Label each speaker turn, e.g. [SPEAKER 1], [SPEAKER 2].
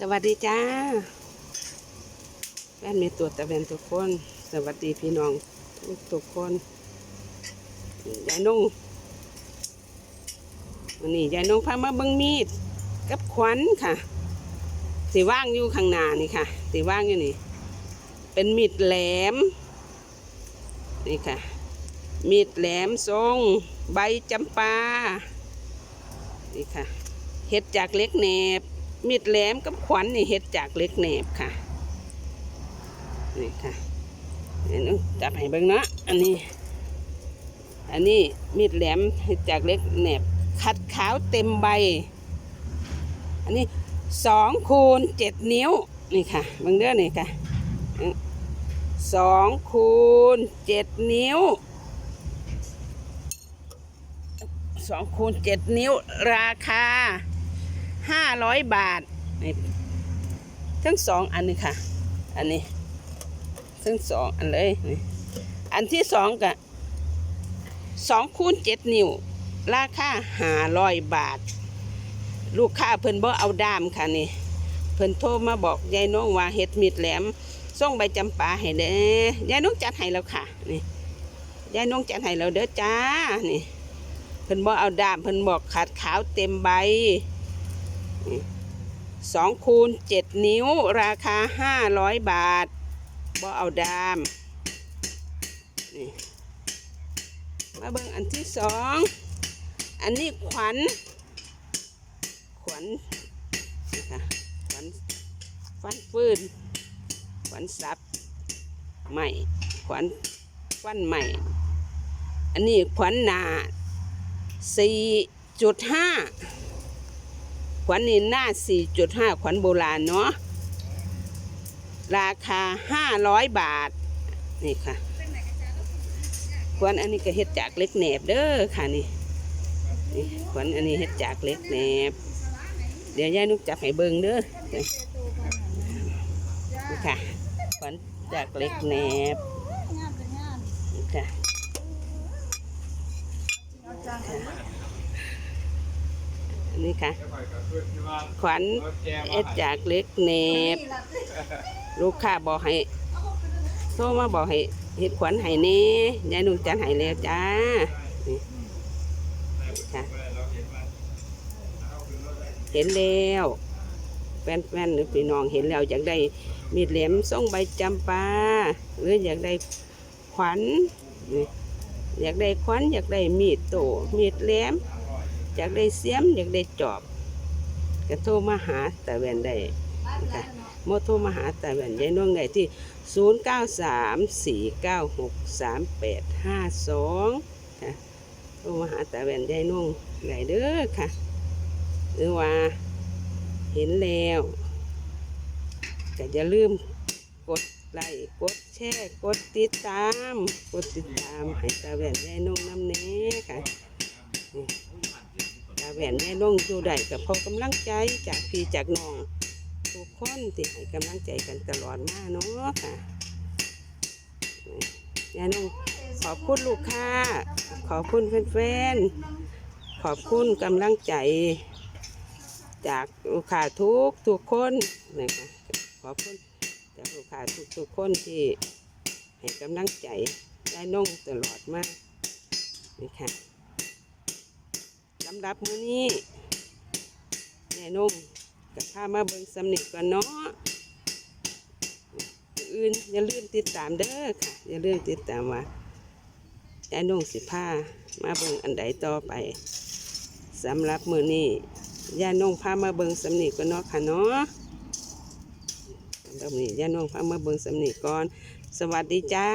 [SPEAKER 1] สวัสดีจ้าแฟนมีตัวตะเวนทุกคน สวัสดีพี่น้องทุกทุกคนยายนุ่งวันนี้ยายนุ่งพามาเบิ้งมีด กับขวัญค่ะสีว่างอยู่ข้างหน้านี่ค่ะสีว่างอยู่นี่ เป็นมีดแหลม นี่ค่ะ มีดแหลมทรง ใบจำปา นี่ค่ะเฮ็ดจากเล็กแหนบ มีดแหลมกับขวัญนี่เฮ็ดจากเล็กแหนบค่ะ นี่ค่ะนี่น้องจับให้เบิ่งเนาะอันนี้ อันนี้มีดแหลมเฮ็ดจากเล็กแหนบขัดขาวเต็มใบ อันนี้สองคูณเจ็ดนิ้ว นี่ค่ะเบิ่งเด้อนี่ค่ะสองคูณเจ็ดนิ้วสองคูณเจ็ดนิ้วราคา ห้าร้อยบาทนี่ทั้งสองอันนี้ค่ะ อันนี้ ทั้งสองอันเลยนี่อันที่สองกะสองคูณเจ็ดนิ้ว ราคาห้าร้อยบาท ลูกค้าเพิ่นบ่เอาดามค่ะนี่ เพิ่นโทรมาบอกยายน้องว่าเฮ็ดมีดแหลมส่งใบจำปาให้เด้ยายน้องจัดให้แล้วค่ะ นี่ยายน้องจัดให้แล้วเด้อจ้า นี่ เพิ่นบอกเอาดามเพิ่นบอกขาดขาวเต็มใบ สองคูณเจ็ดนิ้วราคาห้าร้อยบาทบ่เอาดามนี่มาเบิ่งอันที่สองอันนี้ขวัญขวัญนี่ค่ะขวัญฟันฟืนขวัญสับใหม่ขวัญฟันใหม่ อันนี้ขวัญหนาสี่จุดห้า ขวัญนี่หน้าสี่จุดห้าขวัญโบราณเนาะ ราคาห้าร้อยบาท นี่ค่ะ ขวัญอันนี้ก็เฮ็ดจากเล็กแหนบเด้อค่ะนี่นี่ขวัญอันนี้เฮ็ดจากเล็กแหนบ เดี๋ยวยายนุกจับให้เบิ่งเด้อ นี่ค่ะ ขวัญจากเล็กแหนบนี่ค่ะ นนี้ค่ะ ขวัญเอ็ดจากเล็กเนบลูกค้าบอกให้โทรมาบอกให้เฮ็ดขวัญให้เน่ยายนุ่งจันให้แล้วจ้าค่ะเห็นแล้วแฟนๆหรือพี่น้องเห็นแล้วอยากได้มีดแหลมส่งใบจำปาหรืออยากได้ขวัญอยากได้ขวัญอยากได้มีดโตมีดแหลม อยากได้เสียมอยากได้จอบก็โทรมาหาต่แวนได้นะคะโมโทรมาหาต่แวนยายน้องได้ที่ 0 9 3 4 9 6 3 8 5 2ค่ะโทรมาหาต่แวนยายน้องได้เด้อค่ะหรือว่าเห็นแล้วก็อย่าลืมกดไลค์กดแชร์กดติดตาม กดติดตามให้ตาแวนยายน้องน้ำเน้ค่ะ แหวนแม่ลงอยู่ได้กับพอกำลังใจจากพี่จากน้องทุกคนที่ให้กำลังใจกันตลอดมาเนาะค่ะยายน้องขอบคุณลูกค้า ขอบคุณแฟนๆ ขอบคุณกำลังใจ จากลูกค้าทุกทุกคนนะคะขอบคุณจากลูกค้าทุกทุกคนที่ให้กำลังใจยายน้องตลอดมานี่ค่ะำหรับมื้อนี้แม่นุ่มกับพามาเบิ่งสำนึกก่อนเนาะอื่นอย่าลืมติดตามเด้อค่ะ อย่าลืมติดตามว่าแม่นุ่มสิพามาเบิ่งอันใดต่อไปสำหรับมื้อนี้ย่านุ่งพามาเบิ่งสำนึกก่อนเนาะค่ะเนาะสำหรับมือนี้ย่านุ่งพามาเบิ่งสำนึกก่อน สวัสดีจ้า